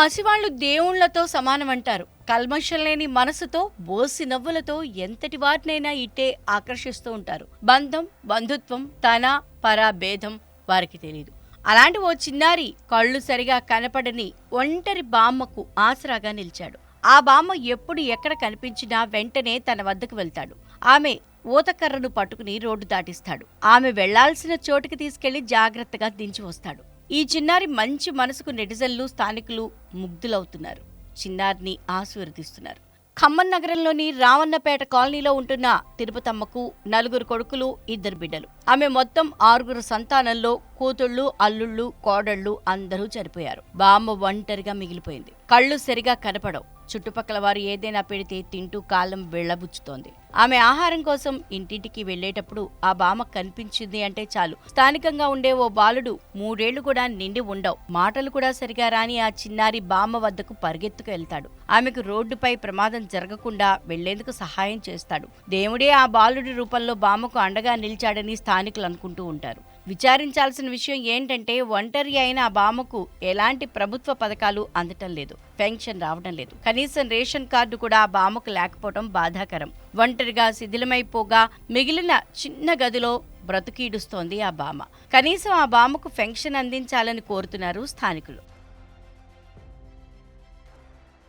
పసివాళ్ళు దేవుళ్ళతో సమానమంటారు. కల్మషం లేని మనసుతో బోసి నవ్వులతో ఎంతటి వారినైనా ఇట్టే ఆకర్షిస్తూ ఉంటారు. బంధం బంధుత్వం తన పరా భేదం వారికి తెలియదు అలాంటి ఓ చిన్నారి కళ్ళు సరిగా కనపడని ఒంటరి బామ్మకు ఆసరాగా నిలిచాడు. ఆ బామ్మ ఎప్పుడు ఎక్కడ కనిపించినా వెంటనే తన వద్దకు వెళ్తాడు. ఆమె ఊతకర్రను పట్టుకుని రోడ్డు దాటిస్తాడు. ఆమె వెళ్ళాల్సిన చోటుకి తీసుకెళ్ళి జాగ్రత్తగా దించి వస్తాడు. ఈ చిన్నారి మంచి మనసుకు నెటిజన్లు స్థానికులు ముగ్ధులవుతున్నారు. చిన్నారిని ఆశీర్వదిస్తున్నారు. ఖమ్మం నగరంలోని రావన్నపేట కాలనీలో ఉంటున్న తిరుపతమ్మకు నలుగురు కొడుకులు ఇద్దరు బిడ్డలు. ఆమె మొత్తం ఆరుగురు సంతానంలో కూతుళ్ళు అల్లుళ్ళు కోడళ్ళు అందరూ చనిపోయారు. బామ్మ ఒంటరిగా మిగిలిపోయింది. కళ్ళు సరిగా కనపడవు. చుట్టుపక్కల వారు ఏదైనా పెడితే తింటూ కాలం వెళ్ళబుచ్చుతోంది ఆమె ఆహారం కోసం ఇంటింటికి వెళ్ళేటప్పుడు ఆ బామ కనిపించింది అంటే చాలు. స్థానికంగా ఉండే ఓ బాలుడు మూడేళ్ళు కూడా నిండి ఉండవు. మాటలు కూడా సరిగా రాని ఆ చిన్నారి బామ్మ వద్దకు పరిగెత్తుకు వెళ్తాడు. ఆమెకు రోడ్డుపై ప్రమాదం జరగకుండా వెళ్ళేందుకు సహాయం చేస్తాడు. దేవుడే ఆ బాలుడి రూపంలో బామ్మకు అండగా నిలిచాడని స్థానికులు అనుకుంటూ ఉంటారు. విచారించాల్సిన విషయం ఏంటంటే ఒంటరి అయిన ఆ బామ్మకు ఎలాంటి ప్రభుత్వ పథకాలు అందటం లేదు పెన్షన్ రావడం లేదు. కనీసం రేషన్ కార్డు కూడా ఆ బామ్మకు లేకపోవడం బాధాకరం. ఒంటరిగా శిథిలమైపోగా మిగిలిన చిన్న గదిలో బ్రతుకీడుస్తోంది ఆ బామ. కనీసం ఆ బామకు పెన్షన్ అందించాలని కోరుతున్నారు స్థానికులు.